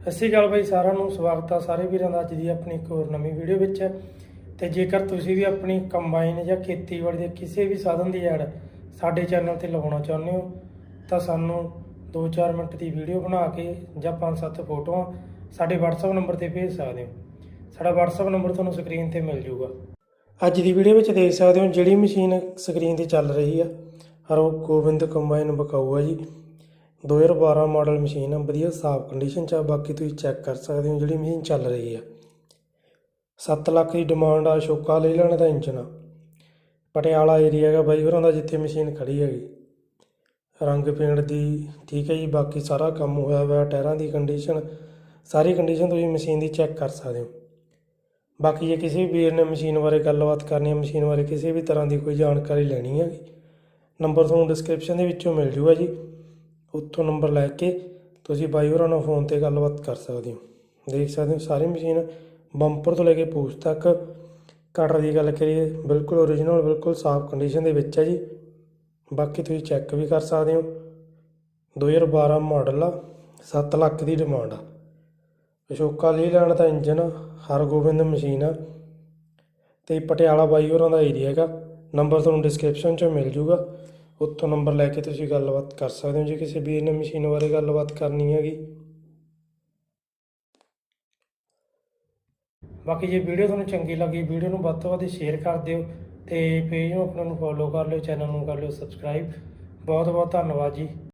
ਸਤਿ ਸ਼੍ਰੀ ਅਕਾਲ ਬਾਈ, ਸਾਰਿਆਂ ਨੂੰ ਸਵਾਗਤ ਆ ਸਾਰੇ ਵੀਰਾਂ ਦਾ ਅੱਜ ਦੀ ਆਪਣੀ ਇੱਕ ਹੋਰ ਨਵੀਂ ਵੀਡੀਓ ਵਿੱਚ। ਤੇ ਜੇਕਰ ਤੁਸੀਂ ਵੀ ਆਪਣੀ ਕੰਬਾਈਨ ਜਾਂ ਖੇਤੀਬਾੜੀ ਦੇ ਕਿਸੇ ਵੀ ਸਾਧਨ ਦੀ ਐਡ ਸਾਡੇ ਚੈਨਲ ਤੇ ਲਗਾਉਣਾ ਚਾਹੁੰਦੇ ਹੋ, ਤਾਂ ਸਾਨੂੰ 2-4 ਮਿੰਟ ਦੀ ਵੀਡੀਓ ਬਣਾ ਕੇ ਜਾਂ 5-7 ਫੋਟੋਆਂ ਸਾਡੇ WhatsApp ਨੰਬਰ ਤੇ ਭੇਜ ਸਕਦੇ ਹੋ। ਸਾਡਾ WhatsApp ਨੰਬਰ ਤੁਹਾਨੂੰ ਸਕਰੀਨ ਤੇ ਮਿਲ ਜਾਊਗਾ ਅੱਜ ਦੀ ਵੀਡੀਓ ਵਿੱਚ ਦੇਖ ਸਕਦੇ ਹੋ ਜਿਹੜੀ ਮਸ਼ੀਨ ਸਕਰੀਨ ਤੇ ਚੱਲ ਰਹੀ ਆ। ਹਰੋ ਗੋਬਿੰਦ ਕੰਬਾਈਨ ਬਕਾਊ ਆ ਜੀ। 2012 ਮਾਡਲ ਮਸ਼ੀਨ ਆ, ਵਧੀਆ ਸਾਫ਼ ਕੰਡੀਸ਼ਨ ਚ ਆ, ਬਾਕੀ ਤੁਸੀਂ ਚੈੱਕ ਕਰ ਸਕਦੇ ਹੋ ਜਿਹੜੀ ਮਸ਼ੀਨ ਚੱਲ ਰਹੀ ਆ। 7 ਲੱਖ ਦੀ ਡਿਮਾਂਡ ਆ ਸ਼ੋਕਾ ਲੈ ਲੈਣ ਦਾ ਇੰਜਨ ਆ। ਪਟਿਆਲਾ ਏਰੀਆ ਹੈਗਾ ਬਾਈ ਹੋਰਾਂ ਦਾ, ਜਿੱਥੇ ਮਸ਼ੀਨ ਖੜੀ ਹੈਗੀ। ਰੰਗ ਪੇਂਟ ਦੀ ਠੀਕ ਹੈ ਜੀ, ਬਾਕੀ ਸਾਰਾ ਕੰਮ ਹੋਇਆ ਹੋਇਆ, ਟਾਇਰਾਂ ਦੀ ਕੰਡੀਸ਼ਨ ਸਾਰੀ ਕੰਡੀਸ਼ਨ ਤੁਸੀਂ ਮਸ਼ੀਨ ਦੀ ਚੈੱਕ ਕਰ ਸਕਦੇ ਹੋ। ਬਾਕੀ ਜੇ ਕਿਸੇ ਵੀ ਵੀਰ ਨੇ ਮਸ਼ੀਨ ਬਾਰੇ ਗੱਲਬਾਤ ਕਰਨੀ ਹੈ ਮਸ਼ੀਨ ਬਾਰੇ ਕਿਸੇ ਵੀ ਤਰ੍ਹਾਂ ਦੀ ਕੋਈ ਜਾਣਕਾਰੀ ਲੈਣੀ ਹੈ ਨੰਬਰ ਤੁਹਾਨੂੰ ਡਿਸਕ੍ਰਿਪਸ਼ਨ ਦੇ ਵਿੱਚੋਂ ਮਿਲ ਜੂਗਾ ਜੀ। ਉੱਥੋਂ ਨੰਬਰ ਲੈ ਕੇ ਤੁਸੀਂ ਬਾਈ ਹੋਰਾਂ ਨਾਲ ਫੋਨ ਤੇ ਗੱਲਬਾਤ ਕਰ ਸਕਦੇ ਹੋ। ਦੇਖ ਸਕਦੇ ਹੋ ਸਾਰੀ ਮਸ਼ੀਨ ਬੰਪਰ ਤੋਂ ਲੈ ਕੇ ਪੂਛ ਤੱਕ ਕਟਰ ਦੀ ਗੱਲ ਕਰੀਏ, ਬਿਲਕੁਲ ਓਰੀਜਨਲ ਬਿਲਕੁਲ ਸਾਫ਼ ਕੰਡੀਸ਼ਨ ਦੇ ਵਿੱਚ ਹੈ ਜੀ। ਬਾਕੀ ਤੁਸੀਂ ਚੈੱਕ ਵੀ ਕਰ ਸਕਦੇ ਹੋ। 2012 ਮਾਡਲ ਆ 7 ਲੱਖ ਦੀ ਡਿਮਾਂਡ ਆ। ਅਸ਼ੋਕਾ ਲੀ ਲੈਣ ਦਾ ਇੰਜਨ ਹਰਗੋਬਿੰਦ ਮਸ਼ੀਨ ਆ। ਤੇ ਪਟਿਆਲਾ ਬਾਈ ਹੋਰਾਂ ਦਾ ਏਰੀਆ ਹੈਗਾ। ਨੰਬਰ ਤੁਹਾਨੂੰ ਡਿਸਕ੍ਰਿਪਸ਼ਨ 'ਚ ਮਿਲ ਜੂਗਾ। ਉੱਥੋਂ ਨੰਬਰ ਲੈ ਕੇ ਤੁਸੀਂ ਗੱਲਬਾਤ ਕਰ ਸਕਦੇ ਹੋ ਜੇ ਕਿਸੇ ਵੀਰ ਨੇ ਮਸ਼ੀਨ ਬਾਰੇ ਗੱਲਬਾਤ ਕਰਨੀ ਹੈਗੀ। ਬਾਕੀ ਜੇ ਵੀਡੀਓ ਤੁਹਾਨੂੰ ਚੰਗੀ ਲੱਗੀ, ਵੀਡੀਓ ਨੂੰ ਵੱਧ ਤੋਂ ਵੱਧ ਸ਼ੇਅਰ ਕਰ ਦਿਓ ਤੇ ਪੇਜ ਨੂੰ ਆਪਣਾ ਨੂੰ ਫੋਲੋ ਕਰ ਲਿਓ ਚੈਨਲ ਨੂੰ ਕਰ ਲਿਓ ਸਬਸਕ੍ਰਾਈਬ ਬਹੁਤ ਬਹੁਤ ਧੰਨਵਾਦ ਜੀ।